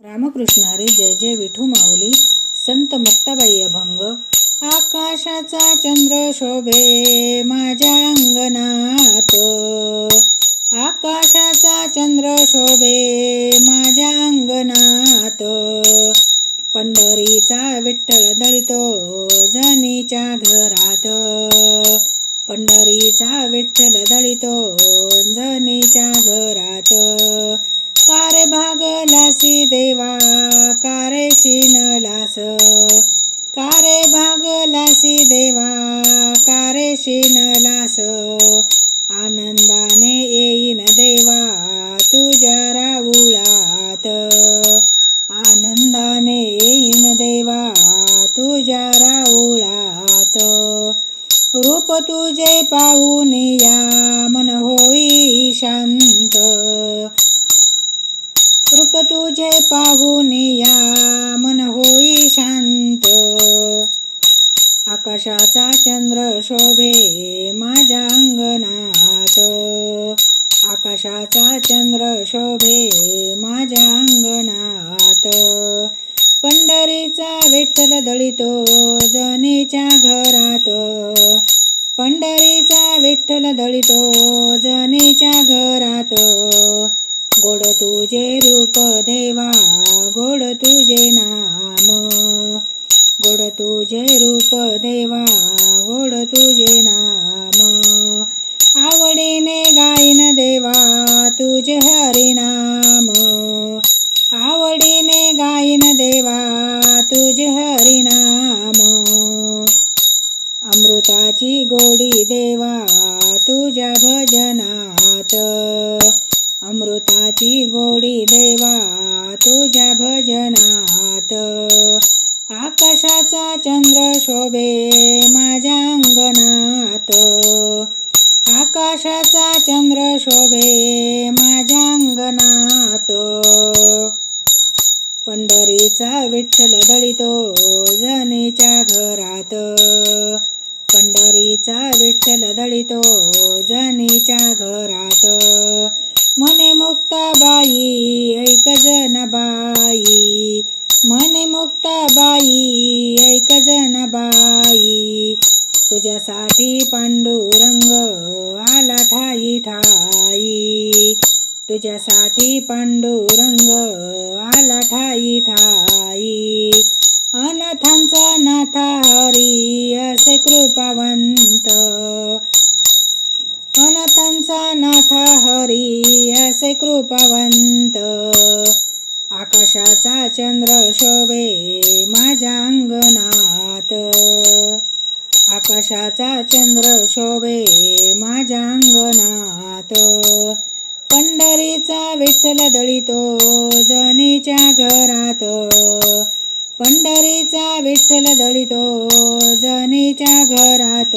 रामकृष्ण हरी जय जय विठू माऊली संत मुक्ताबाई अभंग आकाशाचा चंद्र शोभे माझ्या अंगणात. आकाशाचा चंद्र शोभे माझ्या अंगणात. पंढरीचा विठ्ठल दळितो जनीच्या घरात. पंढरीचा विठ्ठल दळितो जनीच्या घरात. कारे भागलासी देवा कारे शिनलास कारे भागलासी देवा कारे शिनलास आनंदाने येईन देवा तुझ्या राऊळात आनंदाने येईन देवा तुझ्या राऊळात रूप तुझे पाहून या मन होई शांत. रूप तुझे पाहून या मन होई शांत. आकाशाचा चंद्र शोभे माझ्या अंगणात. आकाशाचा चंद्र शोभे माझ्या अंगणात. पंढरीचा विठ्ठल दळितो जनेच्या घरात. पंढरीचा विठ्ठल दळितो जनेच्या घरात. गोड तुझे रूप देवा गोड तुझे नाम. गोड तुझे रूप देवा गोड तुझे नाम. आवडीने गाईन देवा तुझे हरिनाम आवडीने गाईन देवा तुझे हरिनाम अमृताची गोडी देवा तुझ्या भजनात. अमृताची गोडी देवा तुझ्या भजनात. आकाशाचा चंद्र शोभे माझ्या अंगणात. आकाशाचा चंद्र शोभे माझ्या अंगणात. पंढरीचा विठ्ठल दळितो जनीच्या घरात. पंढरीचा विठ्ठल दळितो जनीच्या घरात. मने मुक्ताबाई ऐक बाई मने मुक्ताबाई ऐक बाई तुझ्यासाठी पांडुरंग आला ठाई ठाई. तुझ्यासाठी पांडुरंग आला ठाई ठाई. नाथ हरी असे कृपावंत. आकाशाचा चंद्र शोभे माझ्या अंगणात. आकाशाचा चंद्र शोभे माझ्या अंगणात. पंढरीचा विठ्ठल दळितो जनीच्या घरात. पंढरीचा विठ्ठल दळितो जनीच्या घरात.